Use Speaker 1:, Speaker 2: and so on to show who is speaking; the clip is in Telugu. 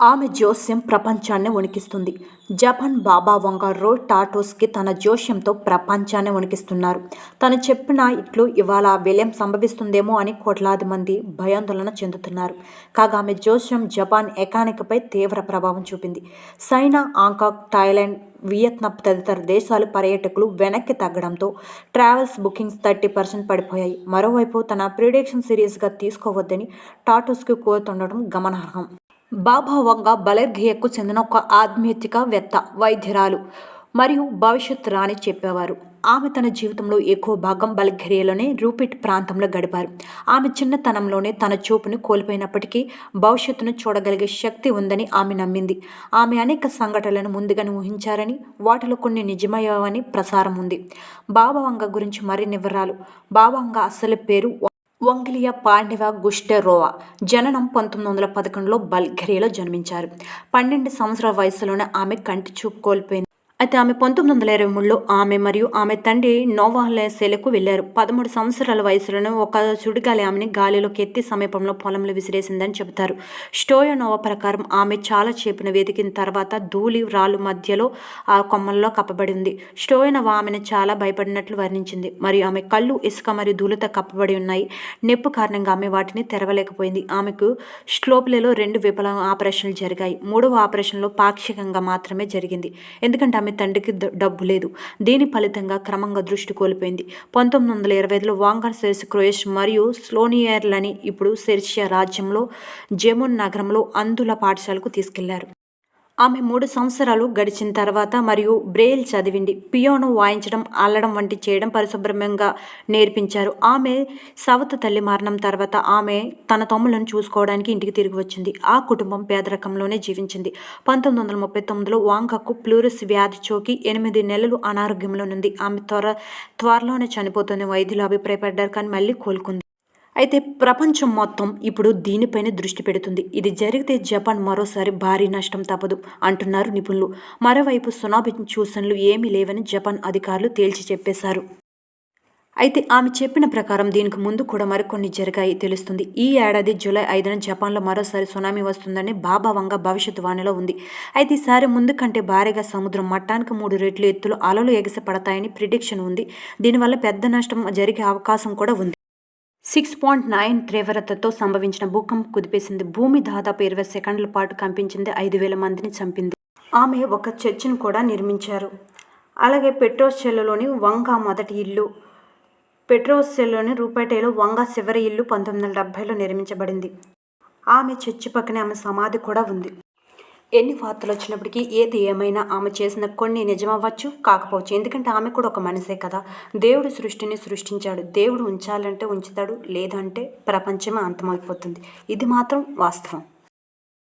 Speaker 1: ఆమె జోస్యం ప్రపంచాన్ని వణికిస్తుంది. జపాన్ బాబా వంగ రోయ్ టాటోస్కి తన జోస్యంతో ప్రపంచాన్ని వణికిస్తున్నారు. తను చెప్పిన ఇట్లు ఇవాళ విలయం సంభవిస్తుందేమో అని కోట్లాది మంది భయాందోళన చెందుతున్నారు. కాగా ఆమె జోస్యం జపాన్ ఎకానిక్పై తీవ్ర ప్రభావం చూపింది. చైనా హాంకాంగ్ థాయిలాండ్ వియత్నాం తదితర దేశాలు పర్యాటకులు వెనక్కి తగ్గడంతో ట్రావెల్స్ బుకింగ్స్ థర్టీ పర్సెంట్ పడిపోయాయి. మరోవైపు తన ప్రిడిక్షన్ సీరియస్గా తీసుకోవద్దని టాటోస్కి కోరుతుండడం గమనార్హం. బాబా వంగ బలర్ఘియకు చెందిన ఒక ఆధ్యాత్మికవేత్త వైద్యురాలు మరియు భవిష్యత్ రాని చెప్పేవారు. ఆమె తన జీవితంలో ఎక్కువ భాగం బల్గేరియాలోనే రూపిట్ ప్రాంతంలో గడిపారు. ఆమె చిన్నతనంలోనే తన చూపును కోల్పోయినప్పటికీ భవిష్యత్తును చూడగలిగే శక్తి ఉందని ఆమె నమ్మింది. ఆమె అనేక సంఘటనలను ముందుగానే ఊహించారని వాటిలో కొన్ని నిజమయ్యావని ప్రసారం ఉంది. బాబావంగ గురించి మరిన్ని వివరాలు. బాబా అసలు పేరు వంగిలియా పాండవ గుస్టెరోవా జననం పంతొమ్మిది వందల పదకొండులో బల్గేరియాలో జన్మించారు. పన్నెండు సంవత్సరాల వయసులోనే ఆమె కంటి చూపు కోల్పోయింది. అయితే ఆమె పంతొమ్మిది వందల ఇరవై మూడులో ఆమె మరియు ఆమె తండ్రి నోవాహలేసేలకు వెళ్ళారు పదమూడు సంవత్సరాల వయసులోనే ఒక సుడిగాలి ఆమెని గాలిలోకి ఎత్తి సమీపంలో పొలంలో విసిరేసిందని చెబుతారు. స్టోయోనోవా ప్రకారం ఆమె చాలా చేపిన వెతికిన తర్వాత ధూళి రాళ్ళు మధ్యలో ఆ కొమ్మల్లో కప్పబడి ఉంది. స్టోయోనోవా ఆమెను చాలా భయపడినట్లు వర్ణించింది. మరియు ఆమె కళ్ళు ఇసుక మరియు ధూళితో కప్పబడి ఉన్నాయి. నొప్పు కారణంగా ఆమె వాటిని తెరవలేకపోయింది. ఆమెకు స్లోప్లలో రెండు విఫల ఆపరేషన్లు జరిగాయి. మూడవ ఆపరేషన్లో పాక్షికంగా మాత్రమే జరిగింది. ఎందుకంటే ఆమె తండ్రికి డబ్బు లేదు. దీని ఫలితంగా క్రమంగా దృష్టి కోల్పోయింది. పంతొమ్మిది వందల ఇరవై ఐదులో వాంగర్ సెర్స్ క్రోయేష్ మరియు స్లోనియర్లని ఇప్పుడు సెర్షియా రాజ్యంలో జెమున్ నగరంలో అందుల పాఠశాలకు తీసుకెళ్ళారు. ఆమె మూడు సంవత్సరాలు గడిచిన తర్వాత మరియు బ్రెయిల్ చదివింది పియోను వాయించడం అల్లడం వంటి చేయడం పరిశుభ్రంగా నేర్పించారు. ఆమె సవత తల్లి మరణం తర్వాత ఆమె తన తమ్ములను చూసుకోవడానికి ఇంటికి తిరిగి వచ్చింది. ఆ కుటుంబం పేదరకంలోనే జీవించింది. పంతొమ్మిది వందల ముప్పై తొమ్మిదిలో వాంకకు ప్లూరిస్ వ్యాధి చోకి ఎనిమిది నెలలు అనారోగ్యంలో ఉంది ఆమె త్వర త్వరలోనే చనిపోతుంది వైద్యులు అభిప్రాయపడ్డారు కానీ మళ్ళీ కోలుకుంది. అయితే ప్రపంచం మొత్తం ఇప్పుడు దీనిపైన దృష్టి పెడుతుంది. ఇది జరిగితే జపాన్ మరోసారి భారీ నష్టం తప్పదు అంటున్నారు నిపుణులు. మరోవైపు సునామీ సూచనలు ఏమీ లేవని జపాన్ అధికారులు తేల్చి చెప్పేశారు. అయితే ఆమె చెప్పిన ప్రకారం దీనికి ముందు కూడా మరికొన్ని జరిగాయి తెలుస్తుంది. ఈ ఏడాది జూలై ఐదున జపాన్లో మరోసారి సునామీ వస్తుందని బాబా భవిష్యత్ వాణిలో ఉంది. అయితే ఈసారి ముందు కంటే భారీగా సముద్రం మట్టానికి మూడు రెట్లు ఎత్తులు అలలు ఎగసపడతాయని ప్రిడిక్షన్ ఉంది. దీనివల్ల పెద్ద నష్టం జరిగే అవకాశం కూడా ఉంది. సిక్స్ పాయింట్ నైన్ తీవ్రతతో సంభవించిన భూకంపం కుదిపేసింది. భూమి దాదాపు ఇరవై సెకండ్ల పాటు కంపించింది. ఐదు వేల మందిని చంపింది. ఆమె ఒక చర్చిని కూడా నిర్మించారు. అలాగే పెట్రోసెల్లోని వంగ మొదటి ఇల్లు పెట్రోసెల్లోని రూపేటలో వంగ చివరి ఇల్లు పంతొమ్మిది వందల డెబ్బైలో నిర్మించబడింది. ఆమె చర్చి పక్కనే ఆమె సమాధి కూడా ఉంది. ఎన్ని వార్తలు వచ్చినప్పటికీ ఏది ఏమైనా ఆమె చేసిన కొన్ని నిజమవ్వచ్చు కాకపోవచ్చు. ఎందుకంటే ఆమె కూడా ఒక మనిషే కదా. దేవుడు సృష్టిని సృష్టించాడు. దేవుడు ఉంచాలంటే ఉంచుతాడు లేదంటే ప్రపంచమే అంతమైపోతుంది. ఇది మాత్రం వాస్తవం.